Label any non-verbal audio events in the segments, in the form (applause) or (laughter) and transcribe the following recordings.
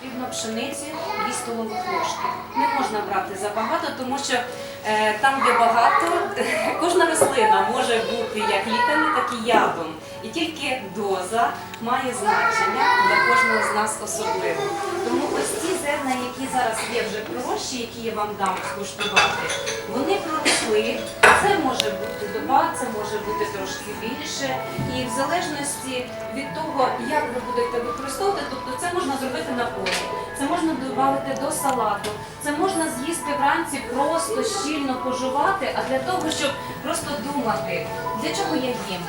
Потрібно пшениці 2 столових ложки. Не можна брати забагато, тому що е, там, де багато, (laughs) кожна рослина може бути як ліками, так і ядом. І тільки доза має значення для кожного з нас особливо. Тому ось ці зерна, які зараз є вже пророщі, які я вам дам скуштувати, вони проросли. Це може бути доба, це може бути трошки більше. І в залежності від того, як ви будете використовувати, додати до салату, це можна з'їсти вранці просто щільно пожувати, а для того, щоб просто думати, для чого я їм.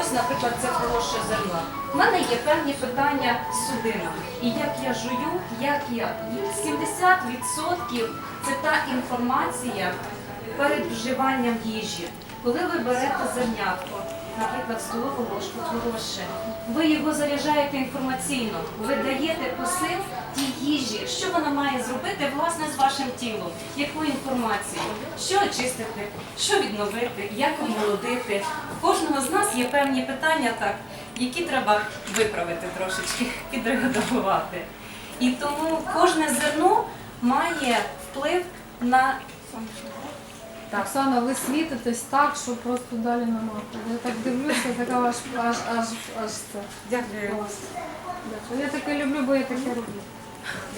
Ось, наприклад, це хороше зерно. У мене є певні питання з судинами. І як я жую, як я. І 70% це та інформація перед вживанням їжі. Коли ви берете зернятко, наприклад, столову ложку хороше, ви його заряджаєте інформаційно, ви даєте посил тій їжі, що вона має зробити власне з вашим тілом, яку інформацію, що очистити, що відновити, як омолодити. У кожного з нас є певні питання, так, які треба виправити трошечки, (laughs) підредагувати. І тому кожне зерно має вплив на Оксана, ви світитесь так, що просто далі нема. Я так дивлюся, така аж аж аж аж це. Дякую. Дякую. Я таке люблю, бо я таке роблю.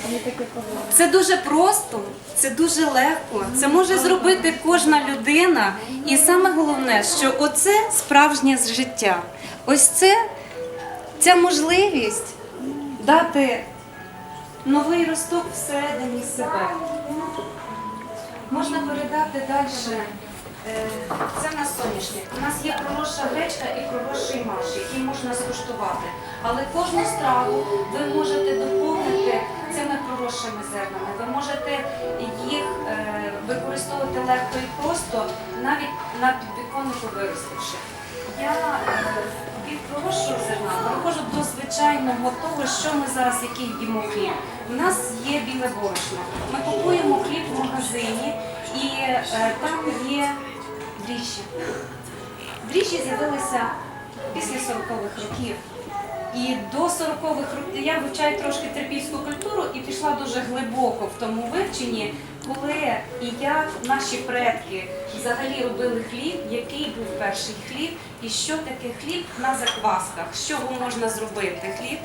Мені таке подобається. Це дуже просто, це дуже легко. Це може зробити кожна людина. І саме головне, що оце справжнє життя. Ось це ця можливість дати новий росток всередині себе. Можна передати далі. Е, Це на соняшник. У нас є проросша гречка і проросший маш, який можна скуштувати. Але кожну страву ви можете доповнити цими проросшими зернами. Ви можете їх е, використовувати легко і просто, навіть на підвіконнику виростивши. Я е, від проросшого зерна переходжу до звичайного того, що ми зараз який їмо хліб. У нас є біле борошно. Ми купуємо хліб в магазині і е, там є дріжджі. Дріжджі з'явилися після 40-х років. І до 40-х років я вивчаю трошки терпільську культуру і пішла дуже глибоко в тому вивченні, коли і як наші предки взагалі робили хліб, який був перший хліб, і що таке хліб на заквасках, з чого можна зробити хліб.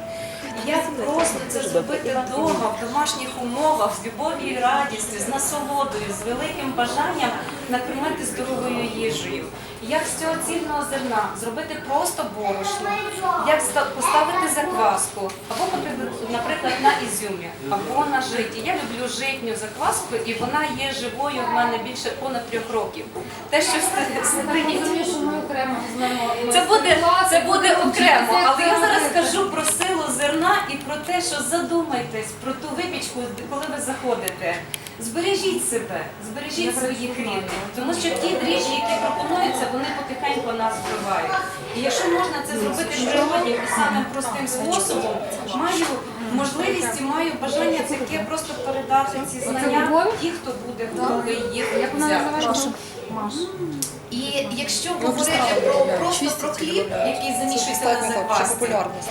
Як просто це зробити вдома, в домашніх умовах, з любов'ю і радістю, з насолодою, з великим бажанням накормити здоровою їжею. Як з цього цільного зерна зробити просто борошно, як поставити закваску, або, наприклад, на ізюмі, або на житі. Я люблю житню закваску, і вона є живою в мене більше понад трьох років. Те, що це буде, це буде окремо, але я зараз скажу про силу зерна і про те, що задумайтесь про ту випічку, коли ви заходите. Збережіть себе, збережіть своїх рідних, тому що ті дріжджі, які пропонуються, вони потихеньку нас вбивають. І якщо можна це зробити природнім і самим простим способом, маю можливість і маю бажання таке просто передати ці знання ті, хто буде готовий їх взяти. І якщо говорити про просто про хліб, який замішується на популярність.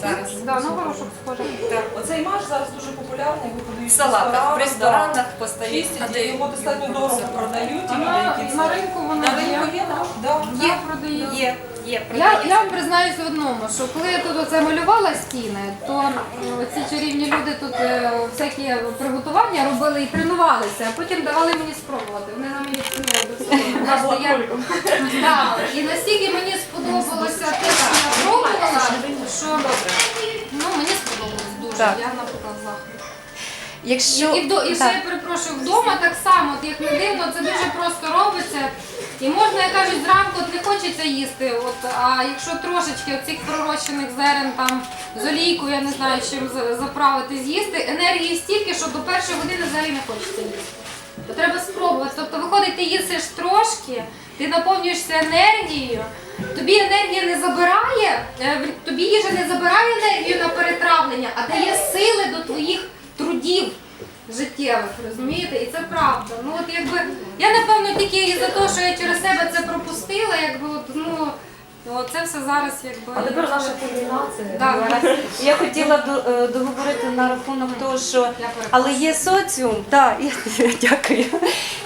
Зараз Да, на горошок схоже. так, Оцей маш зараз дуже популярний, його в подають салатах, в ресторанах. Чистять, його достатньо дорого продають. А на, на ринку На ринку є. наш, да. Є. Є, є, Я, я вам признаюсь в одному, що коли я тут оце малювала стіни, то ці чарівні люди тут е, всякі приготування робили і тренувалися, а потім давали мені спробувати. Вони. Бачите, я- Так, І настільки мені сподобалося те, що я пробувала, що ну, мені сподобалось дуже. Так. Я, наприклад, захоплена. Якщо І, вдо- і ще я перепрошую, вдома так само, от як не дивно, це дуже просто робиться. І можна, як кажуть, зранку от не хочеться їсти. От, а якщо трошечки оцих пророщених зерен там з олійкою, я не знаю, чим заправити, з'їсти, енергії стільки, що до першої години взагалі не хочеться їсти. То треба спробувати. Тобто виходить, ти їсиш трошки, ти наповнюєшся енергією, тобі енергія не забирає, е, тобі їжа не забирає енергію на перетравлення, а дає сили до твоїх трудів життєвих, розумієте? І це правда. Ну от якби я напевно тільки із-за того, що я через себе це пропустила, якби от ну Оце все зараз якби. А тепер наша кульмінація. Да, Я хотіла до- е, договорити на рахунок того, що Я перепрошую. але є соціум, так, я дякую.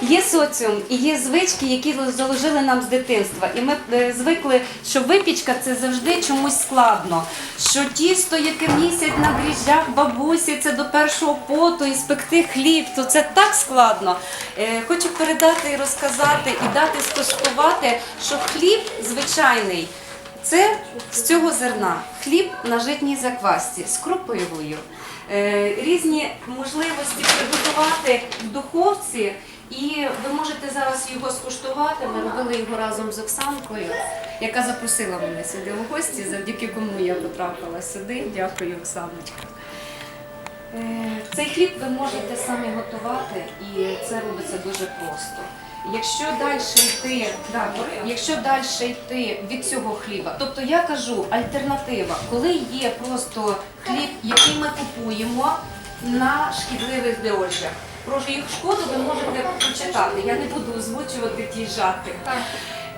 Є соціум і є звички, які заложили нам з дитинства. І ми е, звикли, що випічка це завжди чомусь складно. Що тісто, яке місяць на дріжджах бабусі, це до першого поту і спекти хліб, то це так складно. Е, Хочу передати і розказати, і дати скуштувати, що хліб звичайний. Це з цього зерна хліб на житній заквасці з крупивою. Е, різні можливості приготувати в духовці. І ви можете зараз його скуштувати. Ми робили його разом з Оксанкою, яка запросила мене сюди в гості, завдяки кому я потрапила сюди. Дякую, Оксаночка. Е, Цей хліб ви можете самі готувати, і це робиться дуже просто. Якщо далі йти, да, якщо далі йти від цього хліба, тобто я кажу альтернатива, коли є просто хліб, який ми купуємо на шкідливих дрожжах. Про їх шкоду ви можете прочитати. Я не буду озвучувати ті жарти.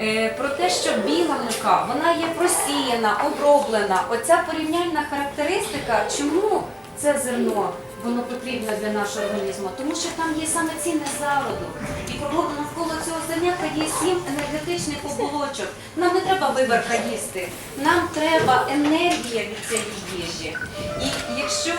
Е, Про те, що біла мука, вона є просіяна, оброблена. Оця порівняльна характеристика, чому це зерно воно потрібне для нашого організму? Тому що там є саме цінний зародок. І навколо цього зернятка є сім енергетичних оболочок. Нам не треба виборка їсти, нам треба енергія від цієї їжі. І якщо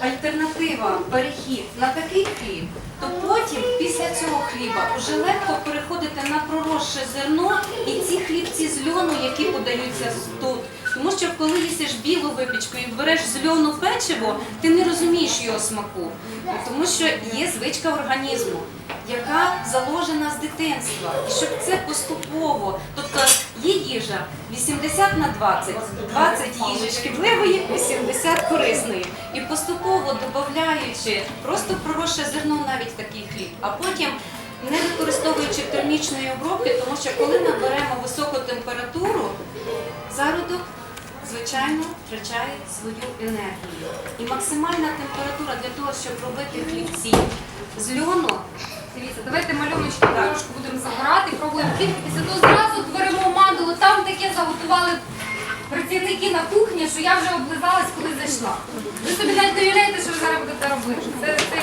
альтернатива перехід на такий хліб, то потім після цього хліба вже легко переходити на проросше зерно і ці хлібці з льону, які подаються тут. Тому що коли їсиш білу випічку і береш з печиво, ти не розумієш його смаку, тому що є звичка організму, яка заложена з дитинства. І щоб це поступово, тобто є їжа 80 на 20, 20 їжі шкідливої, 80 корисної. І поступово додаючи просто проросше зерно навіть в такий хліб, а потім термічної обробки, тому що коли ми беремо високу температуру, зародок звичайно втрачає свою енергію. І максимальна температура для того, щоб робити хлібці з льону, Дивіться, давайте малюночки трошки будемо забирати, пробуємо хліб. Після того зразу творимо мандулу. Там таке заготували працівники на кухні, що я вже облизалась, коли зайшла. Ви собі навіть не уявляєте, що ви зараз будете робити. Це, це